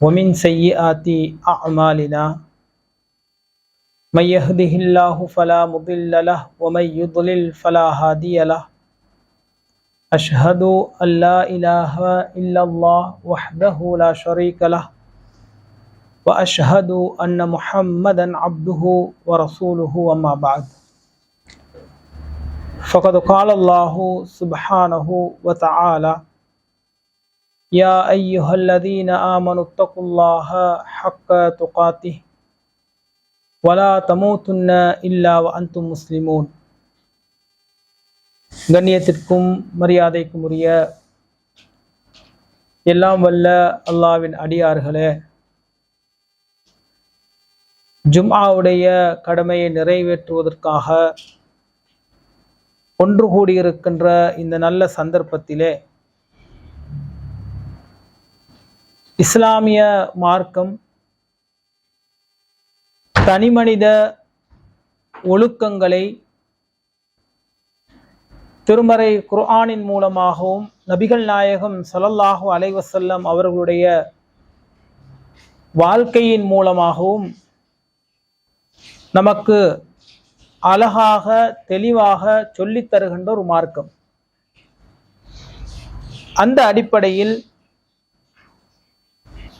ومن سيئات أعمالنا من يهده الله فلا مضل له ومن يضلل فلا هادي له. أشهد أن لا إله إلا الله وحده لا شريك له وأشهد أن محمدا عبده ورسوله وما بعد. فقد قال الله سبحانه وتعالى يا أيها الذين آمنوا اتقوا الله حق تقاته ولا تموتن إلا وأنتم مسلمون கண்ணியத்திற்கும் மரியாதைக்கும் உரிய எல்லாம் வல்ல அல்லாவின் அடியார்களே ஜும்ஆவுடைய கடமையை நிறைவேற்றுவதற்காக ஒன்று கூடியிருக்கின்ற இந்த நல்ல சந்தர்ப்பத்திலே இஸ்லாமிய மார்க்கம் தனிமனித ஒழுக்கங்களை திருமறை குர்ஆனின் மூலமாகவும் நபிகள் நாயகம் ஸல்லல்லாஹு அலைவசல்லம் அவர்களுடைய வாழ்க்கையின் மூலமாகவும் நமக்கு அழகாக தெளிவாக சொல்லித் தருகின்ற ஒரு மார்க்கம். அந்த அடிப்படையில்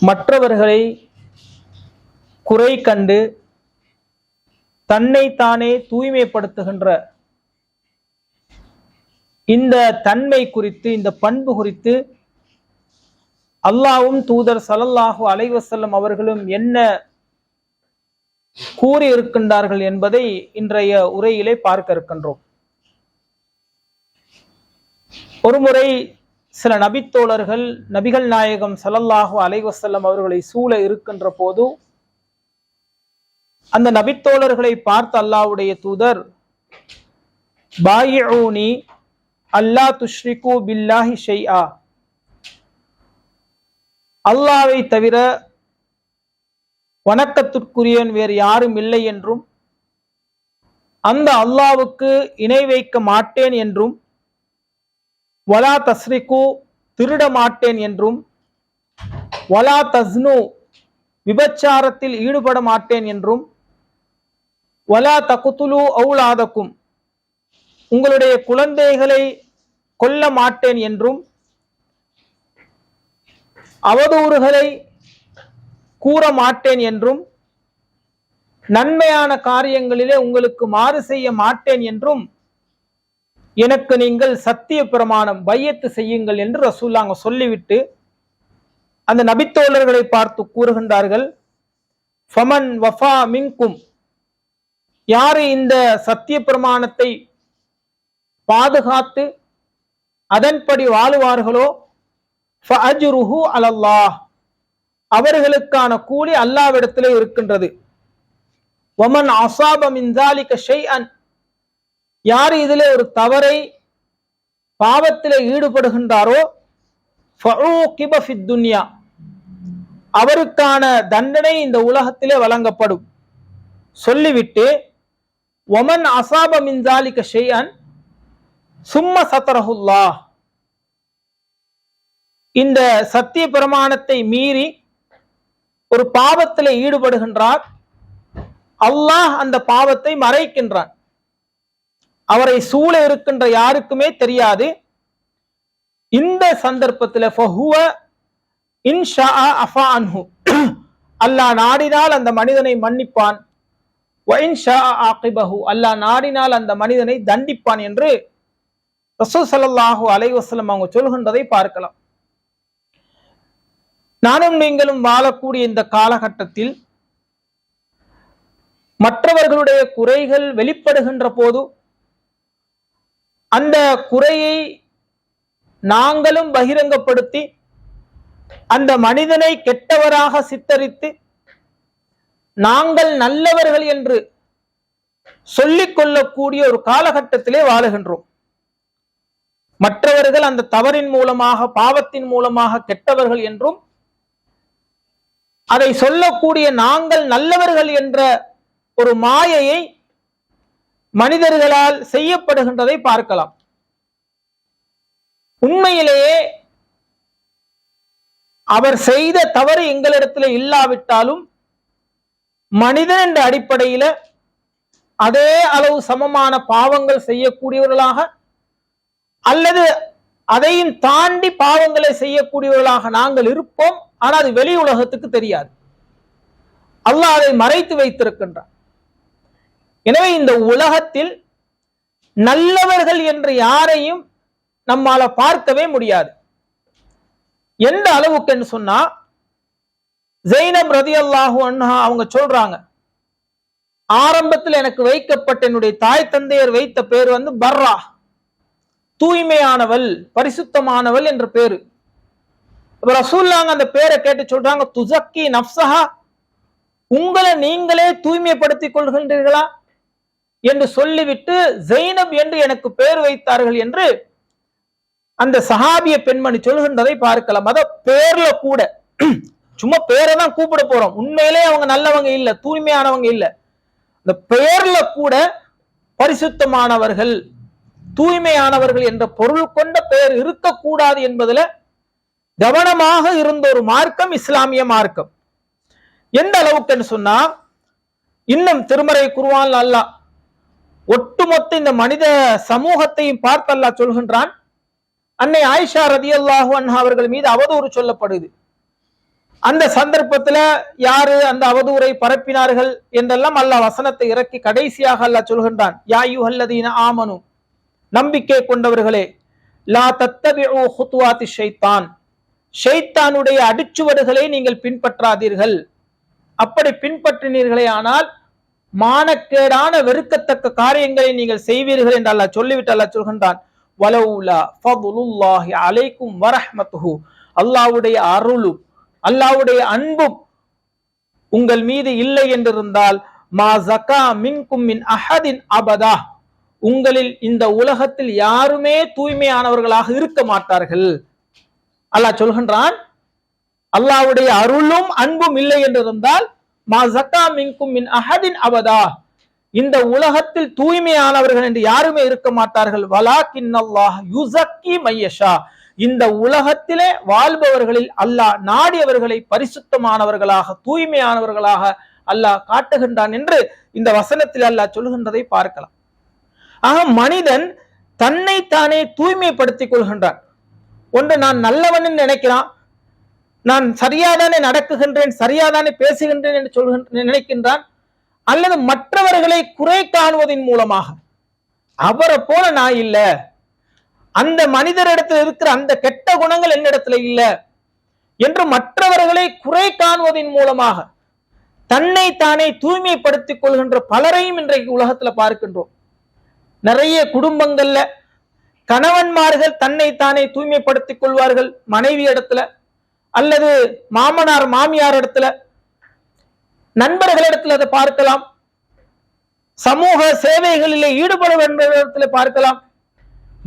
மற்றவர்களை குறை கண்டு தன்னைத்தானே தூய்மைப்படுத்துகின்ற இந்த தன்மை குறித்து இந்த பண்பு குறித்து அல்லாவும் தூதர் சலல்லாஹு அலைவசல்லம் அவர்களும் என்ன கூறி இருக்கின்றார்கள் என்பதை இன்றைய உரையிலே பார்க்க இருக்கின்றோம். ஒருமுறை சில நபித்தோழர்கள் நபிகள் நாயகம் சல்லல்லாஹு அலைவசல்லம் அவர்களை சூழ இருக்கின்ற போது அந்த நபித்தோழர்களை பார்த்த அல்லாவுடைய தூதர் பாயிஊனி அல்லா துஷ்ரிகு பில்லாஹி ஷைஆ. அல்லாவை தவிர வணக்கத்திற்குரியன் வேறு யாரும் இல்லை என்றும் அந்த அல்லாவுக்கு இணை வைக்க மாட்டேன் என்றும் வலா தஸ்ரிகு திருட மாட்டேன் என்றும் வலா தஸ்னு விபச்சாரத்தில் ஈடுபட மாட்டேன் என்றும் வலா தகுத்துலு அவுலாதக்கும் உங்களுடைய குழந்தைகளை கொல்ல மாட்டேன் என்றும் அவதூறுகளை கூற மாட்டேன் என்றும் நன்மையான காரியங்களிலே உங்களுக்கு மாறு செய்ய மாட்டேன் என்றும் எனக்கு நீங்கள் சத்திய பிரமாணம் பையத்து செய்யுங்கள் என்று ரசூல்லாங்க சொல்லிவிட்டு அந்த நபித்தோழர்களை பார்த்து கூறுகின்றார்கள். ஃபமன் வஃபா மின்கும். யாரு இந்த சத்திய பிரமாணத்தை பாதுகாத்து அதன்படி வாழுவார்களோ? ஃபஅஜ்ருஹு அலல்லாஹ். அவர்களுக்கான கூலி அல்லாவிடத்திலே இருக்கின்றது. ஒமன் அசாப ஷெய் ஷைஅன். யார் இதிலே ஒரு தவறை பாவத்தில் ஈடுபடுகின்றாரோ துன்யா. அவருக்கான தண்டனை இந்த உலகத்திலே வழங்கப்படும். சொல்லிவிட்டு ஒமன் அசாப மின்சாலிக்க ஷைஅன் சும்ம சத்தரஹுல்லா இந்த சத்திய பிரமாணத்தை மீறி ஒரு பாவத்தில் ஈடுபடுகின்றார். அல்லாஹ் அந்த பாவத்தை மறைக்கின்றான். அவரை சூழ இருக்கின்ற யாருக்குமே தெரியாது. இந்த சந்தர்ப்பத்தில் அல்லாஹ் நாடினால் அந்த மனிதனை மன்னிப்பான். அல்லாஹ் நாடினால் அந்த மனிதனை தண்டிப்பான் என்று ரசூல் சல்லாஹூ அலைவசலம் அவங்க சொல்கின்றதை பார்க்கலாம். நானும் நீங்களும் வாழக்கூடிய இந்த காலகட்டத்தில் மற்றவர்களுடைய குறைகள் வெளிப்படுகின்ற போது அந்த குறையை நாங்களும் பகிரங்கப்படுத்தி அந்த மனிதனை கெட்டவராக சித்தரித்து நாங்கள் நல்லவர்கள் என்று சொல்லிக் கொள்ளக்கூடிய ஒரு காலகட்டத்திலே வாழுகின்றோம். மற்றவர்கள் அந்த தவறின் மூலமாக பாவத்தின் மூலமாக கெட்டவர்கள் என்றும் அதை சொல்லக்கூடிய நாங்கள் நல்லவர்கள் என்ற ஒரு மாயையை மனிதர்களால் செய்யப்படுகின்றதை பார்க்கலாம். உண்மையிலேயே அவர் செய்த தவறு எங்களிடத்தில் இல்லாவிட்டாலும் மனிதன் என்ற அடிப்படையில அதே அளவு சமமான பாவங்கள் செய்யக்கூடியவர்களாக அல்லது அதையும் தாண்டி பாவங்களை செய்யக்கூடியவர்களாக நாங்கள் இருப்போம். ஆனால் அது வெளி உலகத்துக்கு தெரியாது. அல்லாஹ் அதை மறைத்து வைத்திருக்கின்றார் எனவே இந்த உலகத்தில் நல்லவர்கள் என்று யாரையும் நம்மால பார்க்கவே முடியாது. எந்த அளவுக்குன்னு சொன்னா ஜெய்னப் ரதி அல்லாஹூ அண்ணா அவங்க சொல்றாங்க ஆரம்பத்தில் எனக்கு வைக்கப்பட்ட என்னுடைய தாய் தந்தையர் வைத்த பேர் வந்து பர்ரா தூய்மையானவள் பரிசுத்தமானவள் என்ற பேரு. அப்ப ரசூல்லாங்க அந்த பேரை கேட்டு சொல்றாங்க துசக்கி நப்சஹா உங்களை நீங்களே தூய்மைப்படுத்திக் கொள்கின்றீர்களா? என்று சொல்லிவிட்டு ஜெயினப் என்று எனக்கு பெயர் வைத்தார்கள் என்று அந்த சஹாபிய பெண்மணி சொல்கின்றதை பார்க்கலாம். அத பேர்ல கூட சும்மா பேரை தான் கூப்பிட போறோம். உண்மையிலே அவங்க நல்லவங்க இல்ல தூய்மையானவங்க இல்ல. இந்த பெயர்ல கூட பரிசுத்தமானவர்கள் தூய்மையானவர்கள் என்ற பொருள் கொண்ட பெயர் இருக்கக்கூடாது என்பதுல கவனமாக இருந்த ஒரு மார்க்கம் இஸ்லாமிய மார்க்கம். எந்த அளவுக்குன்னு சொன்னா இன்னும் திருமறை குருவான் அல்லாஹ் ஒட்டுமொத்த இந்த மனித சமூகத்தையும் பார்த்து அல்லாஹ் சொல்கின்றான் அன்னை ஆயிஷா ரதி அல்லாஹு அன்ஹா அவர்கள் மீது அவதூறு சொல்லப்படுது. அந்த சந்தர்ப்பத்துல யாரு அந்த அவதூரை பரப்பினார்கள் என்றெல்லாம் அல்லாஹ் வசனத்தை இறக்கி கடைசியாக அல்லாஹ் சொல்கின்றான் யாயு அல்லதீன ஆமனு நம்பிக்கை கொண்டவர்களே லா தத்தபிஉ ஹுத்துவாத்தி ஷைத்தான் ஷைத்தானுடைய அடிச்சுவடுகளை நீங்கள் பின்பற்றாதீர்கள். அப்படி பின்பற்றினீர்களே ஆனால் மானக்கேடான வெறுக்கத்தக்க காரியங்களை நீங்கள் செய்வீர்கள் என்று அல்லாஹ் சொல்லிவிட்டு அல்லாஹ் சொல்கின்றான். வலவுலா ஃபதுலுல்லாஹி அலைக்கும் வரஹ்மத்துஹு. அல்லாவுடைய அருளும் அல்லாஹ்வுடைய அன்பும் உங்கள் மீது இல்லை என்றிருந்தால் மா ஜக்கா மின்கும் மின் அஹதின் அபதா. உங்களில் இந்த உலகத்தில் யாருமே தூய்மையானவர்களாக இருக்க மாட்டார்கள். அல்லாஹ் சொல்கின்றான் அல்லாஹ்வுடைய அருளும் அன்பும் இல்லை என்றிருந்தால் மா ஜக்கா மின்கும் மின் அஹதின் அவதா இந்த உலகத்தில் தூய்மையானவர்கள் என்று யாருமே இருக்க மாட்டார்கள். வலா அல்லாஹ் யுசக்கி மையஷா இந்த உலகத்திலே வாழ்பவர்களில் அல்லாஹ் நாடியவர்களை பரிசுத்தமானவர்களாக தூய்மையானவர்களாக அல்லாஹ் காட்டுகின்றான் என்று இந்த வசனத்தில் அல்லாஹ் சொல்கின்றதை பார்க்கலாம். ஆக மனிதன் தன்னைத்தானே தூய்மைப்படுத்திக் கொள்கின்றான். ஒன்று நான் நல்லவன் நினைக்கிறான். நான் சரியாதானே நடக்குகின்றேன் சரியாதானே பேசுகின்றேன் என்று சொல்கின்ற நினைக்கின்றான் அல்லது மற்றவர்களை குறை காணுவதன் மூலமாக? அவரை போல நான் இல்லை. அந்த மனிதரிடத்தில் இருக்கிற அந்த கெட்ட குணங்கள் என்னிடத்துல இல்ல. என்று மற்றவர்களை குறை காணுவதன் மூலமாக தன்னை தானே தூய்மைப்படுத்திக் கொள்கின்ற பலரையும் இன்றைக்கு உலகத்துல பார்க்கின்றோம். நிறைய குடும்பங்கள்ல கணவன்மார்கள் தன்னை தானே தூய்மைப்படுத்திக் கொள்வார்கள் மனைவி இடத்துல. அல்லது மாமனார் மாமியார் இடத்துல நண்பர்களிடத்தில் அதை பார்க்கலாம். சமூக சேவைகளிலே ஈடுபட இடத்துல பார்க்கலாம்.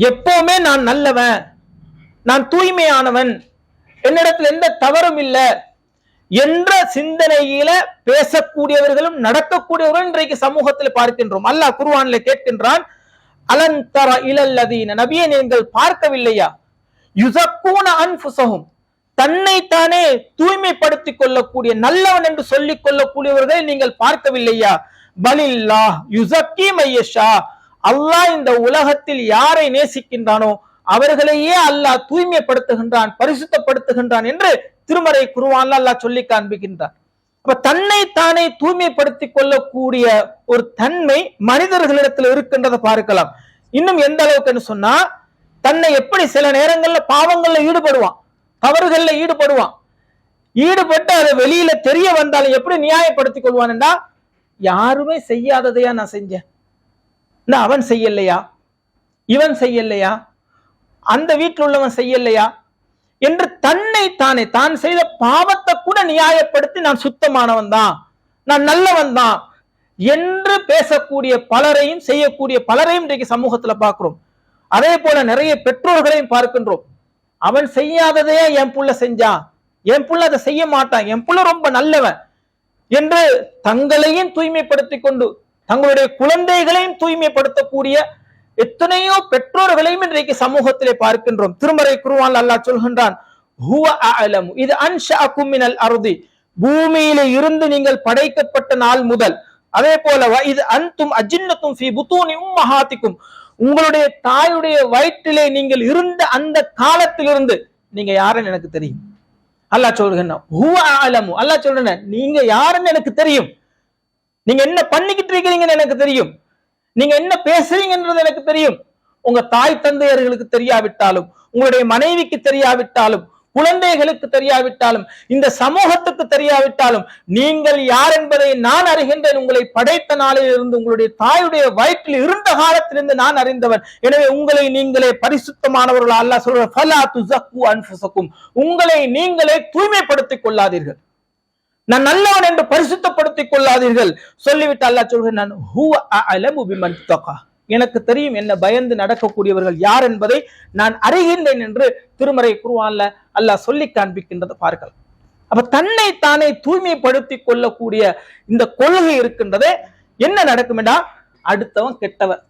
எப்பவுமே நான் நல்லவன் நான் தூய்மையானவன் என்னிடத்தில் எந்த தவறும் இல்லை என்ற சிந்தனையில பேசக்கூடியவர்களும் நடக்கக்கூடியவர்களும் இன்றைக்கு சமூகத்தில் பார்க்கின்றோம். அல்லாஹ் குருவான்ல கேட்கின்றான் அலந்தர இலல்லதீன நபியை நீங்கள் பார்க்கவில்லையா? யுசக்கூன அன்புசகும் தன்னைத்தானே தூய்மைப்படுத்திக் கொள்ளக்கூடிய நல்லவன் என்று சொல்லிக் கொள்ளக்கூடியவர்களை நீங்கள் பார்க்கவில்லையா? பலில்லா யுசக்கி மையஷா. அல்லாஹ் இந்த உலகத்தில் யாரை நேசிக்கின்றானோ அவர்களையே அல்லாஹ் தூய்மைப்படுத்துகின்றான் பரிசுத்தப்படுத்துகின்றான் என்று திருமறை குருவான் அல்லாஹ் சொல்லி காண்பிக்கின்றான். அப்ப தன்னை தானே தூய்மைப்படுத்திக் கொள்ளக்கூடிய ஒரு தன்மை மனிதர்களிடத்தில் இருக்கின்றதை பார்க்கலாம். இன்னும் எந்த அளவுக்குன்னு சொன்னா தன்னை எப்படி சில நேரங்கள்ல பாவங்கள்ல ஈடுபடுவான். தவறுகள்ல ஈடுபடுவான். ஈடுபட்டு அதை வெளியில தெரிய வந்தாலும் எப்படி நியாயப்படுத்திக் கொள்வான்டா யாருமே செய்யாததையா நான் செஞ்சேன். அவன் செய்யலையா? இவன் செய்யலையா? அந்த வீட்டில் உள்ளவன் செய்யலையா? என்று தன்னை தானே தான் செய்த பாவத்தை கூட நியாயப்படுத்தி நான் சுத்தமானவன் தான் நான் நல்லவன் தான் என்று பேசக்கூடிய பலரையும் செய்யக்கூடிய பலரையும் இன்றைக்கு சமூகத்துல பார்க்கிறோம். அதே போல நிறைய பெற்றோர்களையும் பார்க்கின்றோம். அவன் செய்யாததையே என் புள்ள செஞ்சான் என் புள்ள அதை செய்ய மாட்டான். என் புள்ள ரொம்ப நல்லவன் என்று தங்களையும் தூய்மைப்படுத்திக் கொண்டு தங்களுடைய குழந்தைகளையும் தூய்மைப்படுத்தக்கூடிய எத்தனையோ பெற்றோர்களையும் இன்றைக்கு சமூகத்திலே பார்க்கின்றோம். திருமறை குருவான் அல்லாஹ் சொல்கின்றான் "ஹுவ இது அன்ஷஅக்கும் மினல் பூமியில இருந்து நீங்கள் படைக்கப்பட்ட நாள் முதல். அதே போல இது அன்தும் அஜின்னத்தும் ஃபி புத்தூனி உம்மஹாத்திக்கும். உங்களுடைய தாயுடைய வயிற்றிலே நீங்கள் இருந்த அந்த காலத்திலிருந்து நீங்க யாருன்னு எனக்கு தெரியும். அல்லாஹ் சொல்றேன் அல்லா சொல்றேன் நீங்க யாருன்னு எனக்கு தெரியும். நீங்க என்ன பண்ணிக்கிட்டு இருக்கிறீங்கன்னு எனக்கு தெரியும். நீங்க என்ன பேசுறீங்கன்றது எனக்கு தெரியும். உங்க தாய் தந்தையர்களுக்கு தெரியாவிட்டாலும் உங்களுடைய மனைவிக்கு தெரியாவிட்டாலும் குழந்தைகளுக்கு தெரியாவிட்டாலும் இந்த சமூகத்துக்கு தெரியாவிட்டாலும் நீங்கள் யார் என்பதை நான் அறிகின்றேன். உங்களை படைத்த நாளில் இருந்து உங்களுடைய தாயுடைய வயிற்றில் இருந்த காலத்திலிருந்து நான் அறிந்தவன். எனவே உங்களை நீங்களே பரிசுத்தமானவர்கள் அல்லா சொல்ற ஃபலா உங்களை நீங்களே தூய்மைப்படுத்திக் கொள்ளாதீர்கள். நான் நல்லவன் என்று பரிசுத்தப்படுத்திக் கொள்ளாதீர்கள். சொல்லிவிட்டு அல்லாஹ் சொல்கிறேன் நான் பிமன் எனக்கு தெரியும் என்ன பயந்து நடக்கக்கூடியவர்கள் யார் என்பதை நான் அறிகின்றேன் என்று திருமறை குருவான்ல அல்லாஹ் சொல்லி காண்பிக்கின்றதை பார்க்கலாம் அப்ப தன்னை தானே தூய்மைப்படுத்தி கொள்ளக்கூடிய இந்த கொள்கை இருக்கின்றதே என்ன நடக்கும்டா அடுத்தவன் கெட்டவன்.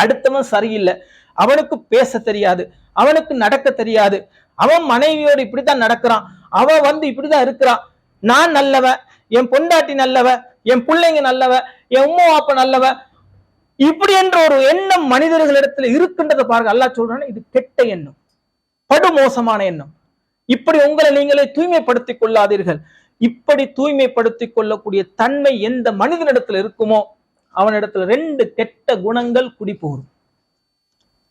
அடுத்தவன் சரியில்லை. அவனுக்கு பேச தெரியாது. அவனுக்கு நடக்க தெரியாது. அவன் மனைவியோடு இப்படித்தான் நடக்கிறான். அவன் வந்து இப்படிதான் இருக்கிறான். நான் நல்லவன் என் பொண்டாட்டி நல்லவ என் பிள்ளைங்க நல்லவ என் உம்மா அப்பா நல்லவ. இப்படி என்ற ஒரு எண்ணம் மனிதர்களிடத்துல இருக்கின்றதை பாருங்க. அல்லாஹ் சொல்றான் இது கெட்ட எண்ணம். படுமோசமான எண்ணம். இப்படி உங்களை நீங்களே தூய்மைப்படுத்திக் கொள்ளாதீர்கள். இப்படி தூய்மைப்படுத்திக் கொள்ளக்கூடிய தன்மை எந்த மனிதனிடத்துல இருக்குமோ அவனிடத்துல ரெண்டு கெட்ட குணங்கள் குடிபோகும்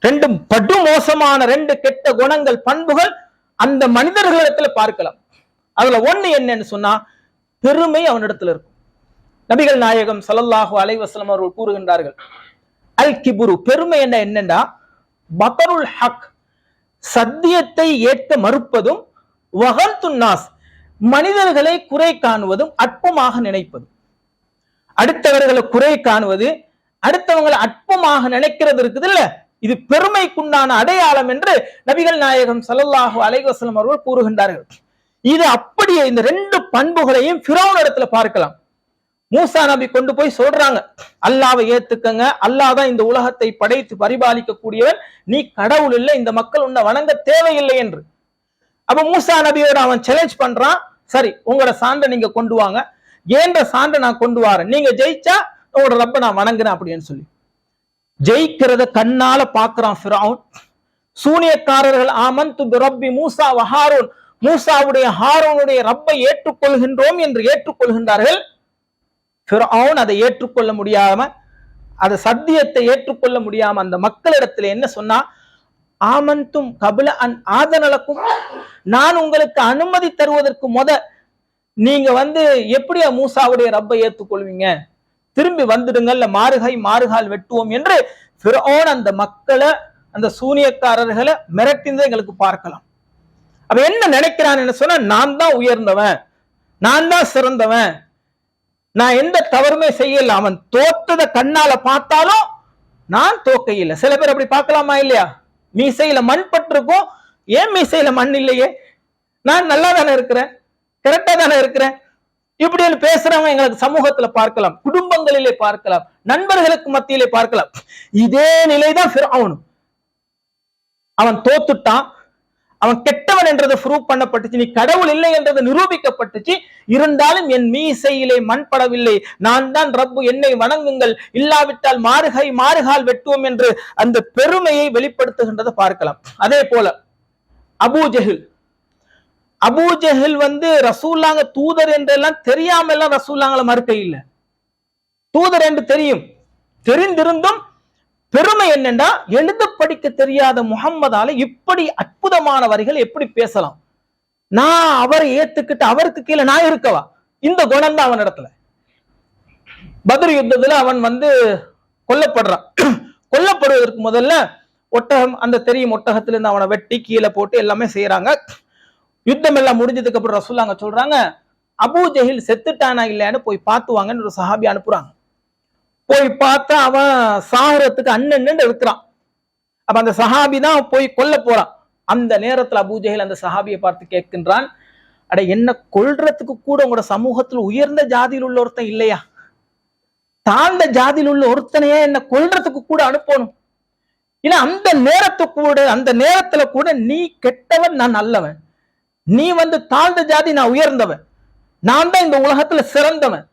படு படுமோசமான ரெண்டு கெட்ட குணங்கள் பண்புகள் அந்த மனிதர்களிடத்துல பார்க்கலாம். அதுல ஒண்ணு என்னன்னு சொன்னா பெருமை அவனிடத்துல இருக்கும். நபிகள் நாயகம் ஸல்லல்லாஹு அலைவசலம் அவர்கள் கூறுகின்றார்கள் அல் கிபுரு பெருமை என்ன என்னன்னா பதருல் ஹக் சத்தியத்தை ஏற்க மறுப்பதும் வகல் துன்னாஸ் மனிதர்களை குறை காணுவதும் அற்பமாக நினைப்பதும். அடுத்தவர்களை குறை காணுவது அடுத்தவங்களை அற்பமாக நினைக்கிறது இருக்குது இல்ல இது பெருமைக்குண்டான அடையாளம் என்று நபிகள் நாயகம் சல்லல்லாஹு அலைஹி அவர்கள் கூறுகின்றார்கள். இது அப்படியே இந்த ரெண்டு பண்புகளையும் பிரௌன் இடத்துல பார்க்கலாம். மூசா நபி கொண்டு போய் சொல்றாங்க அல்லாவை ஏத்துக்கங்க அல்லாஹ் தான் இந்த உலகத்தை படைத்து பரிபாலிக்க கூடியவன் நீ கடவுள் இல்லை இந்த மக்கள் உன்னை வணங்க தேவையில்லை என்று. அப்ப மூசா நபியோட அவன் சேலஞ்ச் பண்றான். சரி உங்களோட சான்றை நீங்க கொண்டு வாங்க. ஏன்ற சான்றை நான் கொண்டு வரேன்? நீங்க ஜெயிச்சா உங்களோட ரப்ப நான் வணங்குறேன் அப்படின்னு சொல்லி. ஜெயிக்கிறத கண்ணால பாக்குறான் ஃபிரௌன் சூனியக்காரர்கள் ஆமந்து பிரப்பி மூசா வஹாரூன் மூசாவுடைய ஹாரோனுடைய ரப்பை ஏற்றுக்கொள்கின்றோம் என்று ஏற்றுக்கொள்கின்றார்கள். ஃபிரௌன் அதை ஏற்றுக்கொள்ள முடியாம அந்த சத்தியத்தை ஏற்றுக்கொள்ள முடியாம அந்த மக்களிடத்துல என்ன சொன்னா ஆமந்தும் கபில அன் ஆதனலக்கும். நான் உங்களுக்கு அனுமதி தருவதற்கு முத நீங்க வந்து எப்படியா மூசாவுடைய ரப்பை ஏத்துக்கொள்வீங்க திரும்பி வந்துடுங்கள்ல மாறுகை மாறுகால் வெட்டுவோம் என்று பிறோன் அந்த மக்களை அந்த சூனியக்காரர்களை மிரட்டினதை எங்களுக்கு பார்க்கலாம். அவ என்ன நினைக்கிறான் என்ன சொன்னா நான் தான் உயர்ந்தவன் நான் தான் சிறந்தவன் நான் எந்த தவறுமே செய்யல அவன் தோத்தத கண்ணால பார்த்தாலும் நான் தோக்கையில் சில பேர் அப்படி பார்க்கலாமா இல்லையா? மீசையில மண் பட்டிருக்கும். ஏன் மீசையில மண் இல்லையே? நான் நல்லா தானே இருக்கிறேன் கரெக்டா தானே இருக்கிறேன்? இப்படி பேசுறவங்க எங்களுக்கு சமூகத்துல பார்க்கலாம். குடும்பங்களிலே பார்க்கலாம். நண்பர்களுக்கு மத்தியிலே பார்க்கலாம். இதே நிலைதான் அவனும் அவன் தோத்துட்டான். அவன் கெட்டவன் என்றது ப்ரூவ் பண்ணப்பட்டுச்சு நீ கடவுள் இல்லை என்றது நிரூபிக்கப்பட்டுச்சு. இருந்தாலும் என் மீசையிலே மண்படவில்லை. நான் தான் ரப்பு என்னை வணங்குங்கள். இல்லாவிட்டால் மாறுகை மாறுகால் வெட்டுவோம் என்று அந்த பெருமையை வெளிப்படுத்துகின்றதை பார்க்கலாம். அதே போல அபூ ஜஹில். அபூ வந்து ரசூல்லாங்க தூதர் என்றெல்லாம் தெரியாம எல்லாம் ரசூல்லாங்களை மறுக்க இல்லை. தூதர் என்று தெரியும். தெரிந்திருந்தும் பெருமை என்னன்னா எழுத படிக்க தெரியாத முகம்மதால இப்படி அற்புதமான வரிகள் எப்படி பேசலாம்? நான் அவரை ஏத்துக்கிட்டு அவருக்கு கீழே நான் இருக்கவா? இந்த குணம் தான் அவன் இடத்துல. பத்ர் யுத்தத்துல அவன் வந்து கொல்லப்படுறான். கொல்லப்படுவதற்கு முதல்ல ஒட்டகம் அந்த தெரியும் ஒட்டகத்துல இருந்து அவனை வெட்டி கீழே போட்டு எல்லாமே செய்யறாங்க யுத்தம் எல்லாம் முடிஞ்சதுக்கு அப்புறம் ரசூலாங்க சொல்றாங்க அபூ ஜஹில் செத்துட்டானா இல்லையான்னு போய் பார்த்துவாங்கன்னு ஒரு சஹாபி அனுப்புறாங்க. போய் பார்த்தா அவன் சாகரத்துக்கு அண்ணன் இருக்கிறான் அப்ப அந்த சஹாபி தான் போய் கொல்ல போறான். அந்த நேரத்துல அபூ அந்த சஹாபியை பார்த்து கேட்கின்றான் அட என்ன கொல்றதுக்கு கூட உங்களோட சமூகத்துல உயர்ந்த ஜாதியில் உள்ள ஒருத்தன் இல்லையா? தாழ்ந்த ஜாதியில் உள்ள ஒருத்தனையே என்ன கொல்றதுக்கு கூட அனுப்பணும். ஏன்னா அந்த நேரத்து கூட அந்த நேரத்துல கூட நீ கெட்டவன் நான் நல்லவன். நீ வந்து தாழ்ந்த ஜாதி நான் உயர்ந்தவன். நான் தான் இந்த உலகத்துல சிறந்தவன்.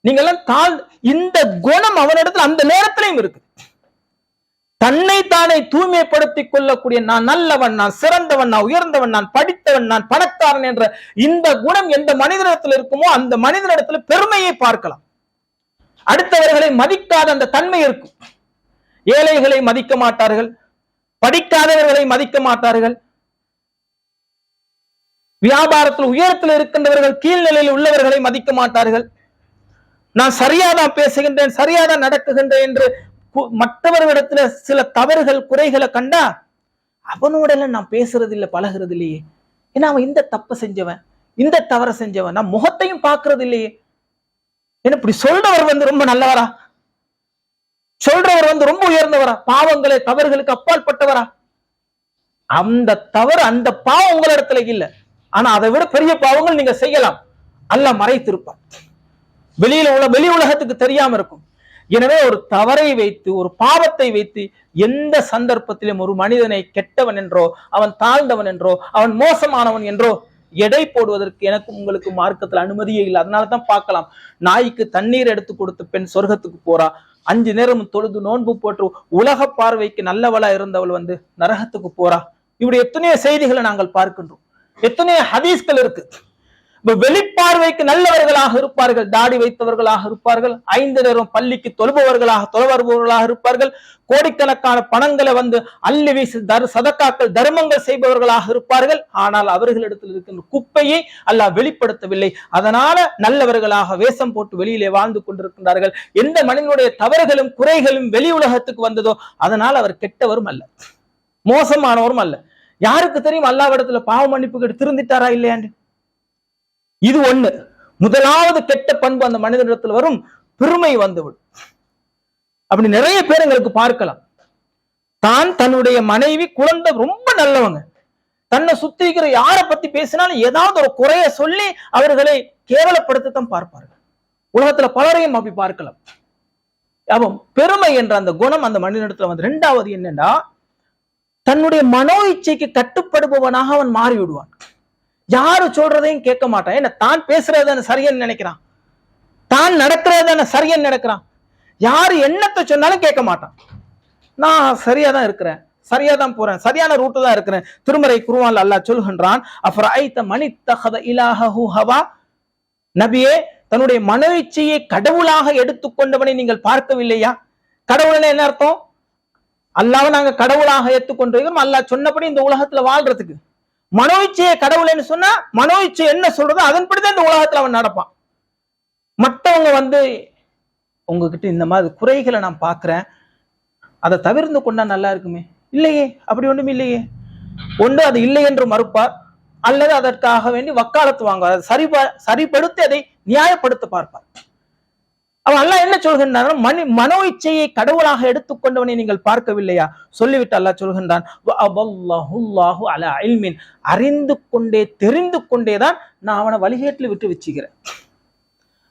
நீங்க எல்லாம் தாழ் இந்த குணம் அவனிடத்துல அந்த நேரத்திலையும் இருக்கு தன்னை தானே தூய்மைப்படுத்திக் கொள்ளக்கூடிய நான் நல்லவன் நான் சிறந்தவன் நான் உயர்ந்தவன் நான் படித்தவன் நான் பணக்காரன் என்ற இந்த குணம் எந்த மனிதனிடத்தில் இருக்குமோ அந்த மனிதனிடத்துல பெருமையை பார்க்கலாம். அடுத்தவர்களை மதிக்காத அந்த தன்மை இருக்கும். ஏழைகளை மதிக்க மாட்டார்கள் படிக்காதவர்களை மதிக்க மாட்டார்கள். வியாபாரத்தில் உயரத்தில் இருக்கின்றவர்கள் கீழ்நிலையில் உள்ளவர்களை மதிக்க மாட்டார்கள். நான் சரியாதான் பேசுகின்றேன் சரியாதான் நடக்குகின்றேன் என்று மற்றவர்களிடத்துல சில தவறுகள் குறைகளை கண்டா அவனோட நான் பேசுறது இல்ல பழகுறது இல்லையே ஏன்னா அவன் இந்த தப்பை செஞ்சவன் இந்த தவறை செஞ்சவன் நான் முகத்தையும் பார்க்கறது இல்லையே என்ன இப்படி சொல்றவர் வந்து ரொம்ப நல்லவரா? சொல்றவர் வந்து ரொம்ப உயர்ந்தவரா? பாவங்களை தவறுகளுக்கு அப்பால் பட்டவரா அந்த தவறு அந்த பாவம் உங்களிடத்துல இல்ல. ஆனா அதை விட பெரிய பாவங்கள் நீங்க செய்யலாம். அல்ல மறைத்திருப்பான். வெளியில உள்ள வெளி உலகத்துக்கு தெரியாம இருக்கும். எனவே ஒரு தவறை வைத்து ஒரு பாவத்தை வைத்து எந்த சந்தர்ப்பத்திலும் ஒரு மனிதனை கெட்டவன் என்றோ அவன் தாழ்ந்தவன் என்றோ அவன் மோசமானவன் என்றோ எடை போடுவதற்கு எனக்கு உங்களுக்கு மார்க்கத்துல அனுமதியே இல்லை. அதனால தான் பார்க்கலாம். நாய்க்கு தண்ணீர் எடுத்து கொடுத்த பெண் சொர்க்கத்துக்கு போறா. அஞ்சு நேரம் தொழுது நோன்பு போட்டு உலக பார்வைக்கு நல்லவளா இருந்தவள் வந்து நரகத்துக்கு போறா. இப்படி எத்தனையோ செய்திகளை நாங்கள் பார்க்கின்றோம். எத்தனையோ ஹதீஸ்கள் இருக்கு. வெளிப்பார்வைக்கு நல்லவர்களாக இருப்பார்கள் தாடி வைத்தவர்களாக இருப்பார்கள் ஐந்து நேரம் பள்ளிக்கு தொழுபவர்களாக தொலை வருபவர்களாக இருப்பார்கள் கோடிக்கணக்கான பணங்களை வந்து அள்ளி வீசி தர் சதக்காக்கள் தர்மங்கள் செய்பவர்களாக இருப்பார்கள். ஆனால் அவர்களிடத்தில் இருக்கின்ற குப்பையை அல்லாஹ் வெளிப்படுத்தவில்லை. அதனால நல்லவர்களாக வேஷம் போட்டு வெளியிலே வாழ்ந்து கொண்டிருக்கின்றார்கள். எந்த மனிதனுடைய தவறுகளும் குறைகளும் வெளி உலகத்துக்கு வந்ததோ அதனால் அவர் கெட்டவரும் அல்ல. மோசமானவரும் அல்ல. யாருக்கு தெரியும் அல்லாவிடத்துல பாவ மன்னிப்பு கேட்டு திருந்திட்டாரா இல்லையாண்டு? இது ஒண்ணு. முதலாவது கெட்ட பண்பு அந்த மனிதனிடத்தில் வரும் பெருமை வந்துவிடும். அப்படி நிறைய பேர் எங்களுக்கு பார்க்கலாம். தான் தன்னுடைய மனைவி குழந்தை ரொம்ப நல்லவங்க. தன்னை சுத்தி யாரை பத்தி பேசினாலும் ஏதாவது ஒரு குறைய சொல்லி அவர்களை கேவலப்படுத்தத்தான் பார்ப்பார்கள். உலகத்துல பலரையும் அப்படி பார்க்கலாம். அப்போ பெருமை என்ற அந்த குணம் அந்த மனிதனிடத்துல வந்து ரெண்டாவது என்னன்னா தன்னுடைய மனோ இச்சைக்கு கட்டுப்படுபவனாக அவன் மாறி விடுவான் யாரு சொல்றதையும் கேட்க மாட்டான். ஏன்னா தான் பேசுறது தானே சரியன்னு நினைக்கிறான். தான் நடக்கிறது தானே சரியன்னு நினைக்கிறான். யாரு என்னத்தை சொன்னாலும் கேட்க மாட்டான். நான் சரியா தான் இருக்கிறேன். சரியா தான் போறேன். சரியான ரூட்டு தான் இருக்கிறேன். திருமறை குருவான் அல்லாஹ் சொல்கின்றான் அப்புறம் ஐத்த மணி தகத இலாஹு ஹவா? நபியே தன்னுடைய மனவீச்சையை கடவுளாக எடுத்துக்கொண்டவனை நீங்கள் பார்க்கவில்லையா? கடவுள்னா என்ன அர்த்தம்? அல்லாவை நாங்க கடவுளாக ஏற்றுக்கொண்டிருக்கிறோம். அல்லாஹ் சொன்னபடி இந்த உலகத்துல வாழ்றதுக்கு. மனோ இச்சையை கடவுள்னு சொன்னா மனோ இச்சை என்ன சொல்றதோ அதன்படிதான் இந்த உலகத்துல அவன் நடப்பான். மற்றவங்க வந்து உங்ககிட்ட இந்த மாதிரி குறைகளை நான் பார்க்குறேன். அதை தவிர்த்து கொண்டா நல்லா இருக்குமே. இல்லையே அப்படி ஒண்ணும் இல்லையே. ஒன்று அது இல்லை என்று மறுப்பார். அல்லது அதற்காக வேண்டி வக்காலத்து வாங்குவார். அதை சரிப்படுத்தி அதை நியாயப்படுத்த பார்ப்பார். அவன் அல்லாஹ் என்ன சொல்கின்றான்? மனி மனோ இச்சையை கடவுளாக எடுத்துக்கொண்டவனை நீங்கள் பார்க்கவில்லையா? சொல்லிவிட்டு அல்லாஹ் சொல்கின்றான் அறிந்து கொண்டே தெரிந்து கொண்டேதான் நான் அவனை வழிகேட்டில் விட்டு வச்சுக்கிறேன்.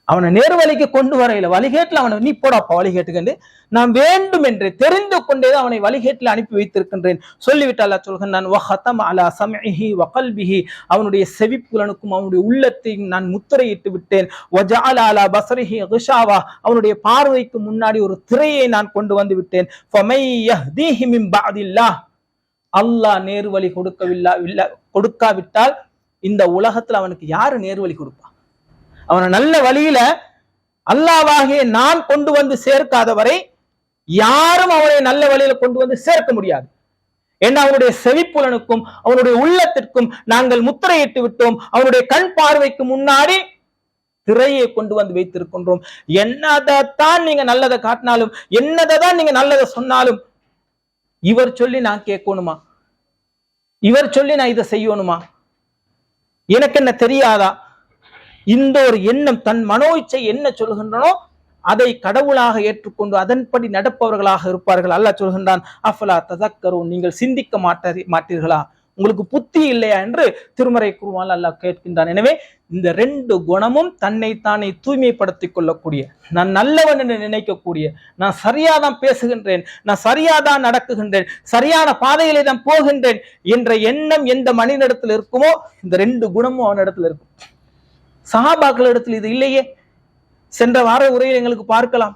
அவனை நேர்வழிக்கு கொண்டு வரையில வழிகேட்டில் அவனை நீ போடாப்பா வழிகேட்டுக்கண்டு நான் வேண்டும் என்று தெரிந்து கொண்டே அவனை வழிகேட்டில் அனுப்பி வைத்திருக்கின்றேன். சொல்லிவிட்டு அல்லாஹ் சொல்கின்றான் "வஹதம அலா சம்இஹி வகல்பிஹி." அவனுடைய செவிப்புலனுக்கும் அவனுடைய உள்ளத்தையும் நான் முத்திரையிட்டு விட்டேன். அலா அவனுடைய பார்வைக்கு முன்னாடி ஒரு திரையை நான் கொண்டு வந்து விட்டேன். அல்லாஹ் நேர்வழி கொடுக்கவில்லா இல்ல கொடுக்காவிட்டால் இந்த உலகத்துல அவனுக்கு யாரு நேர்வழி கொடுப்பா? அவனை நல்ல வழியில அல்லாவாகிய நான் கொண்டு வந்து சேர்க்காதவரை யாரும் அவனை நல்ல வழியில கொண்டு வந்து சேர்க்க முடியாது. ஏன்னா அவனுடைய செவிப்புலனுக்கும் அவனுடைய உள்ளத்திற்கும் நாங்கள் முத்திரையிட்டு விட்டோம். அவனுடைய கண் பார்வைக்கு முன்னாடி திரையை கொண்டு வந்து வைத்திருக்கின்றோம். என்னதான் நீங்க நல்லதை காட்டினாலும் என்னதை தான் நீங்க நல்லதை சொன்னாலும் இவர் சொல்லி நான் கேட்கணுமா? இவர் சொல்லி நான் இதை செய்யணுமா? எனக்கு என்ன தெரியாதா? இந்த ஒரு எண்ணம் தன் மனோ இச்சை என்ன சொல்கின்றனோ அதை கடவுளாக ஏற்றுக்கொண்டு அதன்படி நடப்பவர்களாக இருப்பார்கள். அல்லாஹ் சொல்கின்றான் அஃபலா ததக்கரு நீங்கள் சிந்திக்க மாட்டாரி மாட்டீர்களா? உங்களுக்கு புத்தி இல்லையா? என்று திருமறை குருவால் அல்லாஹ் கேட்கின்றான். எனவே இந்த ரெண்டு குணமும் தன்னை தானே தூய்மைப்படுத்திக் கொள்ளக்கூடிய நான் நல்லவன் என்று நினைக்கக்கூடிய நான் சரியாதான் பேசுகின்றேன் நான் சரியாதான் நடக்குகின்றேன் சரியான பாதையிலே தான் போகின்றேன் என்ற எண்ணம் எந்த மனிதனிடத்தில் இருக்குமோ இந்த ரெண்டு குணமும் அவனிடத்தில் இருக்கும். சஹாபாக்கள் இடத்தில் இது இல்லையே. சென்ற வார உரையில் எங்களுக்கு பார்க்கலாம்.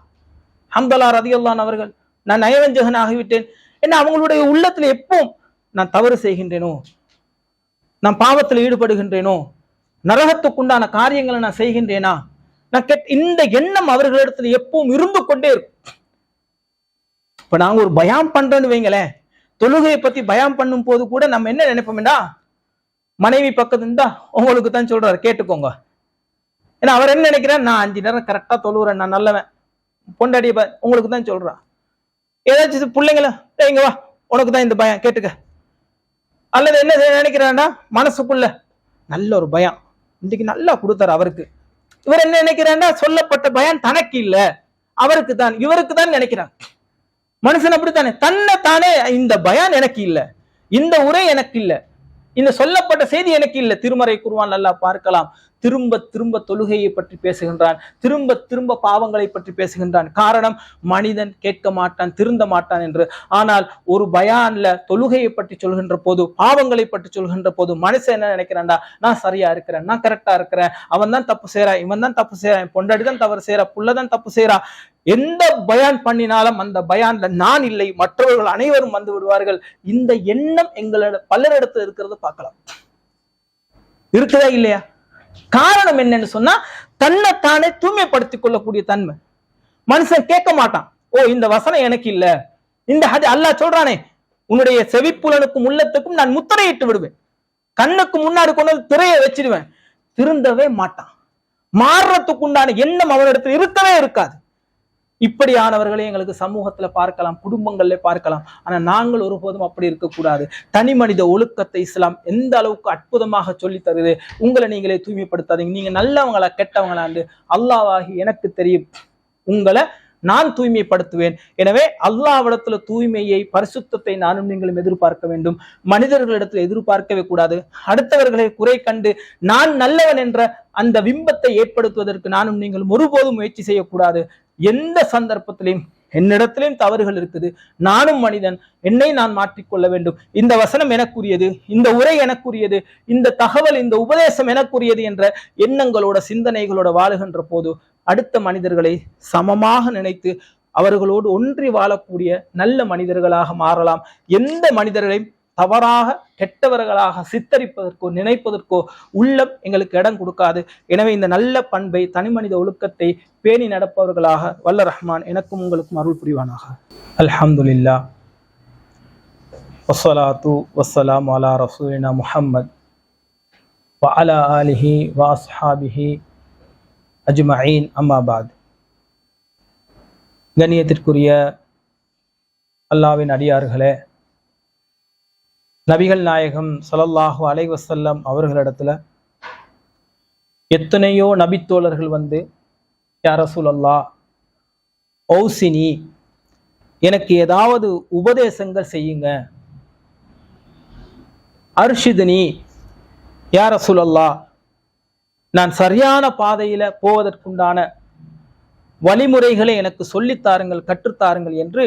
ஹம்பலா ரதியுல்லான் அவர்கள் நான் நயவஞ்சகன் ஆகிவிட்டேன் என்ன அவங்களுடைய உள்ளத்தில் எப்பவும் நான் தவறு செய்கின்றேனோ? நான் பாவத்தில் ஈடுபடுகின்றேனோ? நரகத்துக்குண்டான காரியங்களை நான் செய்கின்றேனா? நான் கெட் இந்த எண்ணம் அவர்களிடத்தில் எப்பவும் இருந்து கொண்டே இருக்கும். இப்ப நாங்க ஒரு பயம் பண்றேன்னு வைங்களேன். தொழுகையை பத்தி பயம் பண்ணும் போது கூட நம்ம என்ன நினைப்போம்டா மனைவி பக்கத்து இருந்தா உங்களுக்கு தான் சொல்றாரு கேட்டுக்கோங்க. ஏன்னா அவர் என்ன நினைக்கிறார்? நான் அஞ்சு நேரம் கரெக்டா தொழுவுறேன் நான் நல்லவன். பொண்டாடி உங்களுக்கு தான் சொல்கிறான் ஏதாச்சும் பிள்ளைங்கள? இங்க வா. உனக்கு தான் இந்த பயம். கேட்டுக்க. அல்லது என்ன நினைக்கிறான்னா மனசுக்குள்ள நல்ல ஒரு பயம். இன்னைக்கு நல்லா கொடுத்தாரு அவருக்கு. இவர் என்ன நினைக்கிறான்னா சொல்லப்பட்ட பயம் தனக்கு இல்ல. அவருக்கு தான். இவருக்கு தான் நினைக்கிறார். மனுஷன் அப்படித்தானே? தன்னை தானே இந்த பயம் எனக்கு இல்ல. இந்த உரை எனக்கு இல்ல. இந்த சொல்லப்பட்ட செய்தி எனக்கு இல்ல. திருமறை குருவான் நல்லா பார்க்கலாம். திரும்ப திரும்ப தொழுகையை பற்றி பேசுகின்றான். திரும்ப திரும்ப பாவங்களை பற்றி பேசுகின்றான். காரணம் மனிதன் கேட்க மாட்டான் திருந்த மாட்டான் என்று. ஆனால் ஒரு பயான்ல தொழுகையை பற்றி சொல்கின்ற போது பாவங்களை பற்றி சொல்கின்ற போது மனுஷன் என்ன நினைக்கிறான்டா? நான் சரியா இருக்கிறேன் நான் கரெக்டா இருக்கிறேன். அவன் தான் தப்பு செய்யறான் இவன் தான் தப்பு செய்யறான் என் பொண்டாடி தான் தவறு செய்யறா புள்ளதான் தப்பு செய்யறா எந்த பயான் பண்ணினாலும் அந்த பயான்ல நான் இல்லை மற்றவர்கள் அனைவரும் வந்து விடுவார்கள். இந்த எண்ணம் எங்களோட பலரிடத்துல இருக்கிறத பார்க்கலாம். இருக்குதா இல்லையா? காரணம் என்னன்னு சொன்னா தன்னைத்தானே தூய்மைப்படுத்திக் கொள்ளக்கூடிய தன்மை. மனுஷன் கேட்க மாட்டான். ஓ இந்த வசனம் எனக்கு இல்ல. இந்த ஹதி அல்லாஹ் சொல்றானே உன்னுடைய செவிப்புலனுக்கும் உள்ளத்துக்கும் நான் முத்திரையிட்டு விடுவேன். கண்ணுக்கு முன்னாடி கொண்டு வந்து திரையை வச்சிடுவேன். திருந்தவே மாட்டான். மாறுறதுக்கு உண்டான எண்ணம் அவனிடத்தில் இருக்கவே இருக்காது. இப்படியானவர்களை எங்களுக்கு சமூகத்துல பார்க்கலாம் குடும்பங்கள்ல பார்க்கலாம். ஆனா நாங்கள் ஒருபோதும் அப்படி இருக்கக்கூடாது. தனி மனித ஒழுக்கத்தை இஸ்லாம் எந்த அளவுக்கு அற்புதமாக சொல்லி தருது உங்களை நீங்களே தூய்மைப்படுத்தாதீங்க. நீங்க நல்லவங்களா கெட்டவங்களாண்டு அல்லாவாகி எனக்கு தெரியும். உங்களை நான் தூய்மைப்படுத்துவேன். எனவே அல்லாவிடத்துல தூய்மையை பரிசுத்தத்தை நானும் நீங்களும் எதிர்பார்க்க வேண்டும். மனிதர்களிடத்தில் எதிர்பார்க்கவே கூடாது. அடுத்தவர்களை குறை கண்டு நான் நல்லவன் என்ற அந்த பிம்பத்தை ஏற்படுத்துவதற்கு நானும் நீங்களும் ஒருபோதும் முயற்சி செய்யக்கூடாது. எந்த சந்தர்ப்பத்திலையும் என்னிடத்திலும் தவறுகள் இருக்குது. நானும் மனிதன் என்னை நான் மாற்றிக்கொள்ள வேண்டும். இந்த வசனம் எனக்குரியது இந்த உரை எனக்குரியது இந்த தகவல் இந்த உபதேசம் எனக்குரியது என்ற எண்ணங்களோட சிந்தனைகளோட வாழுகின்ற போது அடுத்த மனிதர்களை சமமாக நினைத்து அவர்களோடு ஒன்றி வாழக்கூடிய நல்ல மனிதர்களாக மாறலாம். எந்த மனிதர்களையும் தவறாக கெட்டவர்களாக சித்தரிப்பதற்கோ நினைப்பதற்கோ உள்ளம் எங்களுக்கு இடம் கொடுக்காது. எனவே இந்த நல்ல பண்பை தனிமனித ஒழுக்கத்தை பேணி நடப்பவர்களாக வல்ல ரஹ்மான் எனக்கும் உங்களுக்கும் அருள் புரிவானாக. அல்ஹம்துலில்லா. வஸ்ஸலாத்து வசலாம் அலா ரசூலினா முஹம்மத். வ அலா ஆலிஹி வ அஸ்ஹாபிஹி அம்மாபாத் கண்ணியத்திற்குரிய அல்லாவின் அடியார்களே நபிகள் நாயகம் சலல்லாஹு அலைஹி வஸல்லம் அவர்களிடத்துல எத்தனையோ நபித்தோழர்கள் வந்து யார சொல்லல்லா ஓசினி எனக்கு ஏதாவது உபதேசங்கள் செய்யுங்க. அர்ஷிதினி யார சொல்லல்லா நான் சரியான பாதையில போவதற்குண்டான வழிமுறைகளை எனக்கு சொல்லித்தாருங்கள் கற்றுத்தாருங்கள் என்று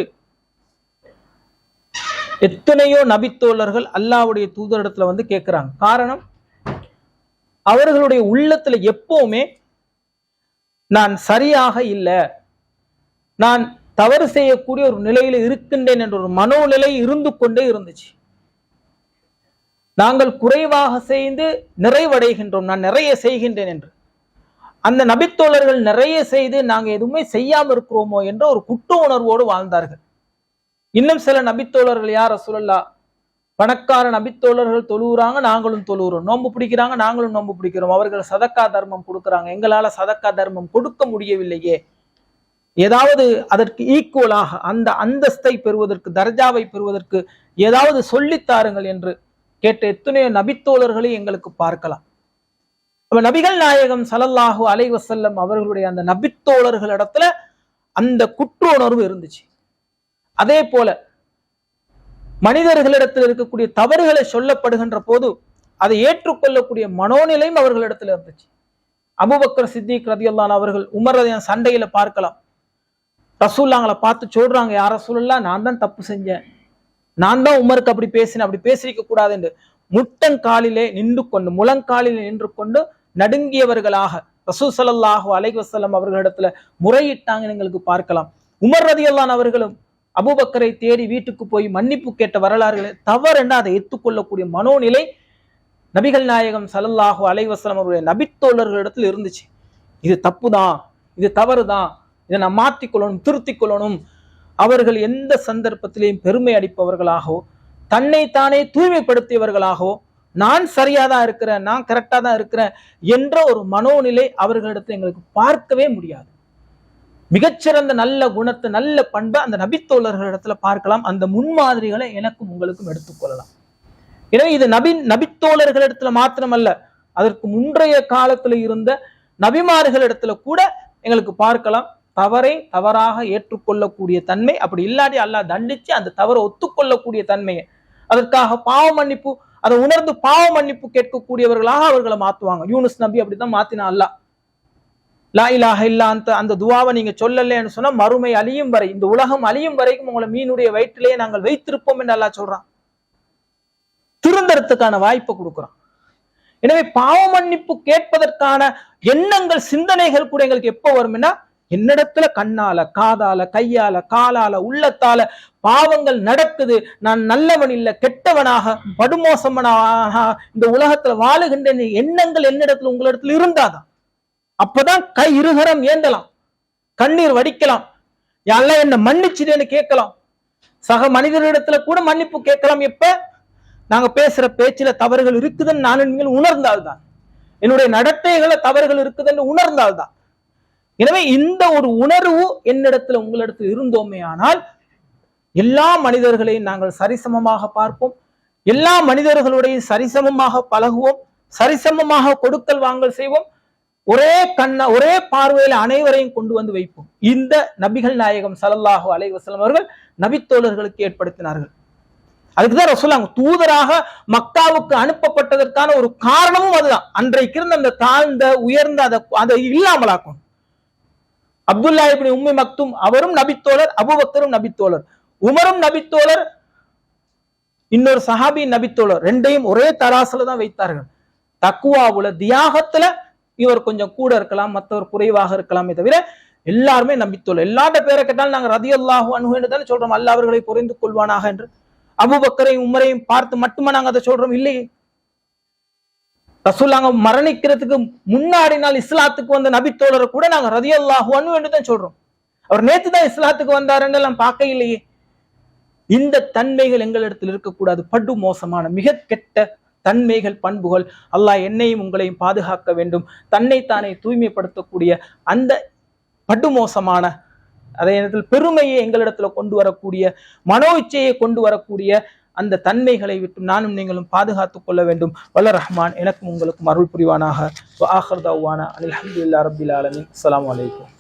எத்தனையோ நபித்தோழர்கள் அல்லாவுடைய தூதரிடத்துல வந்து கேட்கிறாங்க காரணம் அவர்களுடைய உள்ளத்துல எப்பவுமே நான் சரியாக இல்லை நான் தவறு செய்யக்கூடிய ஒரு நிலையில இருக்கின்றேன் என்ற ஒரு மனோநிலை இருந்து கொண்டே இருந்துச்சு. நாங்கள் குறைவாக செய்து நிறைவடைகின்றோம் நான் நிறைய செய்கின்றேன் என்று. அந்த நபித்தோழர்கள் நிறைய செய்து நாங்கள் எதுவுமே செய்யாமல் இருக்கிறோமோ என்ற ஒரு குற்ற உணர்வோடு வாழ்ந்தார்கள். இன்னும் சில நபித்தோழர்கள் யார் சொல்லலா பணக்கார நபித்தோழர்கள் தொழுகிறாங்க நாங்களும் தொழுகிறோம் நோன்பு பிடிக்கிறாங்க நாங்களும் நோன்பு பிடிக்கிறோம். அவர்கள் சதக்கா தர்மம் கொடுக்குறாங்க. எங்களால் சதக்கா தர்மம் கொடுக்க முடியவில்லையே. ஏதாவது அதற்கு ஈக்குவலாக அந்த அந்தஸ்தை பெறுவதற்கு தர்ஜாவை பெறுவதற்கு ஏதாவது சொல்லித்தாருங்கள் என்று கேட்ட எத்தனையோ நபித்தோழர்களை எங்களுக்கு பார்க்கலாம். அப்ப நபிகள் நாயகம் சலல்லாஹு அலைஹி வஸல்லம் அவர்களுடைய அந்த நபித்தோழர்களிடத்துல அந்த குற்ற உணர்வு இருந்துச்சு. அதே போல மனிதர்களிடத்தில் இருக்கக்கூடிய தவறுகளை சொல்லப்படுகின்ற போது அதை ஏற்றுக்கொள்ளக்கூடிய மனோநிலையும் அவர்களிடத்தில் இருந்துச்சு. அபுபக்கர் சித்திக் ரதியல்லான் அவர்கள் உமர் சண்டையில பார்க்கலாம். ரசூல்லாங்களை பார்த்து சொல்றாங்க யார சூழல்லாம் நான் தான் தப்பு செஞ்சேன். நான் தான் உமருக்கு அப்படி பேசினேன் அப்படி பேசிருக்க கூடாது என்று முட்டங்காலிலே நின்று கொண்டு முழங்காலிலே நின்று கொண்டு நடுங்கியவர்களாக ரசூ ஸல்லல்லாஹு அலைஹி அவர்களிடத்துல முறையிட்டாங்கன்னு எங்களுக்கு பார்க்கலாம். உமர் ரதியல்லான் அவர்களும் அபூபக்கரை தேடி வீட்டுக்கு போய் மன்னிப்பு கேட்ட வரலாறுகளை தவறுன்னா அதை ஏற்றுக்கொள்ளக்கூடிய மனோநிலை நபிகள் நாயகம் சலல்லாஹு அலைவசலம் அவருடைய நபித்தோழர்களிடத்தில் இருந்துச்சு. இது தப்புதான் இது தவறுதான் இதை நான் மாற்றிக்கொள்ளணும் திருத்திக் கொள்ளணும் அவர்கள் எந்த சந்தர்ப்பத்திலையும் பெருமை அடிப்பவர்களாகவோ தன்னைத்தானே தூய்மைப்படுத்தியவர்களாகவோ நான் சரியாக தான் இருக்கிறேன் நான் கரெக்டா தான் இருக்கிறேன் என்ற ஒரு மனோநிலை அவர்களிடத்தில் எங்களுக்கு பார்க்கவே முடியாது. மிகச்சிறந்த நல்ல குணத்தை நல்ல பண்பை அந்த நபித்தோழர்களிடத்துல பார்க்கலாம். அந்த முன்மாதிரிகளை எனக்கும் உங்களுக்கும் எடுத்துக்கொள்ளலாம் எனவே இது நபி நபித்தோழர்களிடத்துல மாத்திரமல்ல அதற்கு முன்றைய காலத்துல இருந்த நபிமார்களிடத்துல கூட எங்களுக்கு பார்க்கலாம். தவறை தவறாக ஏற்றுக்கொள்ளக்கூடிய தன்மை அப்படி இல்லாட்டி அல்லாஹ் தண்டிச்சு அந்த தவறை ஒத்துக்கொள்ளக்கூடிய தன்மையை. அதற்காக பாவ மன்னிப்பு அதை உணர்ந்து பாவ மன்னிப்பு கேட்கக்கூடியவர்களாக அவர்களை மாத்துவாங்க. யூனுஸ் நபி அப்படிதான் மாத்தினா அல்லா லா இலாக இல்லா அந்த அந்த துவாவை நீங்க சொல்லலைன்னு சொன்னா மறுமை அழியும் வரை இந்த உலகம் அழியும் வரைக்கும் உங்களை மீனுடைய வயிற்றிலேயே நாங்கள் வைத்திருப்போம் என்று அல்லா சொல்றான். திருந்தறத்துக்கான வாய்ப்பை கொடுக்குறோம் எனவே பாவ மன்னிப்பு கேட்பதற்கான எண்ணங்கள் சிந்தனைகள் கூட எங்களுக்கு எப்போ வரும்னா என்னிடத்துல கண்ணால காதால கையால காலால உள்ளத்தால பாவங்கள் நடக்குது. நான் நல்லவன் இல்ல கெட்டவனாக படுமோசமனாக இந்த உலகத்துல வாழுகின்ற எண்ணங்கள் என்னிடத்துல உங்களிடத்துல இருந்தாதான் அப்பதான் கை இருகரம் ஏந்தலாம். கண்ணீர் வடிக்கலாம். யாரெல்லாம் என்ன மன்னிச்சுதேன்னு கேட்கலாம். சக மனிதர்களிடத்துல கூட மன்னிப்பு கேட்கலாம். எப்ப? நாங்க பேசுற பேச்சுல தவறுகள் இருக்குதுன்னு நான் நீங்கள் உணர்ந்தால்தான். என்னுடைய நடத்தைகளை தவறுகள் இருக்குதுன்னு உணர்ந்தால்தான். எனவே இந்த ஒரு உணர்வு என்னிடத்துல உங்களிடத்தில் இருந்தோமே ஆனால் எல்லா மனிதர்களையும் நாங்கள் சரிசமமாக பார்ப்போம். எல்லா மனிதர்களுடைய சரிசமமாக பழகுவோம். சரிசமமாக கொடுக்கல் வாங்கல் செய்வோம். ஒரே கண்ண ஒரே பார்வையில அனைவரையும் கொண்டு வந்து வைப்போம். இந்த நபிகள் நாயகம் சலல்லாஹு அலைவசலம் அவர்கள் நபித்தோழர்களுக்கு ஏற்படுத்தினார்கள். அதுக்குதான் ரசூலாங்க தூதராக மக்காவுக்கு அனுப்பப்பட்டதற்கான ஒரு காரணமும் அதுதான். அன்றைக்கு இருந்த அந்த தாழ்ந்த உயர்ந்த அதை அதை இல்லாமலாக்கும் அப்துல்லா இப்னு உம்மி மக்தும் அவரும் நபித்தோழர் அபுபக்கரும் நபித்தோழர். உமரும் நபித்தோழர் இன்னொரு சஹாபி நபித்தோழர். ரெண்டையும் ஒரே தராசுல தான் வைத்தார்கள். தக்குவாவுல தியாகத்துல இவர் கொஞ்சம் கூட இருக்கலாம் மற்றவர் குறைவாக இருக்கலாமே தவிர எல்லாருமே நம்பித்தோழர் எல்லாட்ட பேரை கேட்டாலும் நாங்க ரதி அல்லாஹு அனுகு தானே சொல்றோம். அல்ல அவர்களை புரிந்து கொள்வானாக என்று. அபுபக்கரையும் உமரையும் பார்த்து மட்டுமா நாங்க அதை சொல்றோம்? இல்லையே. ரசூல்லாங்க மரணிக்கிறதுக்கு முன்னாடி நாள் இஸ்லாத்துக்கு வந்த நபித்தோழரை கூட நாங்க ரதி என்று தான் சொல்றோம். அவர் நேத்து தான் இஸ்லாத்துக்கு வந்தாருன்னு எல்லாம் பார்க்க இல்லையே. இந்த தன்மைகள் எங்களிடத்தில் இருக்கக்கூடாது. படு மோசமான மிக கெட்ட தன்மைகள் பண்புகள். அல்லாஹ் என்னையும் உங்களையும் பாதுகாக்க வேண்டும். தன்னைத்தானே தூய்மைப்படுத்தக்கூடிய அந்த படுமோசமான அதே நேரத்தில் பெருமையை எங்களிடத்துல கொண்டு வரக்கூடிய மனோ இச்சையை கொண்டு வரக்கூடிய அந்த தன்மைகளை விட்டு நானும் நீங்களும் பாதுகாத்துக் கொள்ள வேண்டும். வல்ல ரஹ்மான் எனக்கும் உங்களுக்கும் அருள் புரிவானாக. ஆஹர் அலமதுல்லா ரபில் ஆலமின். அஸ்ஸலாமு வலைக்கம்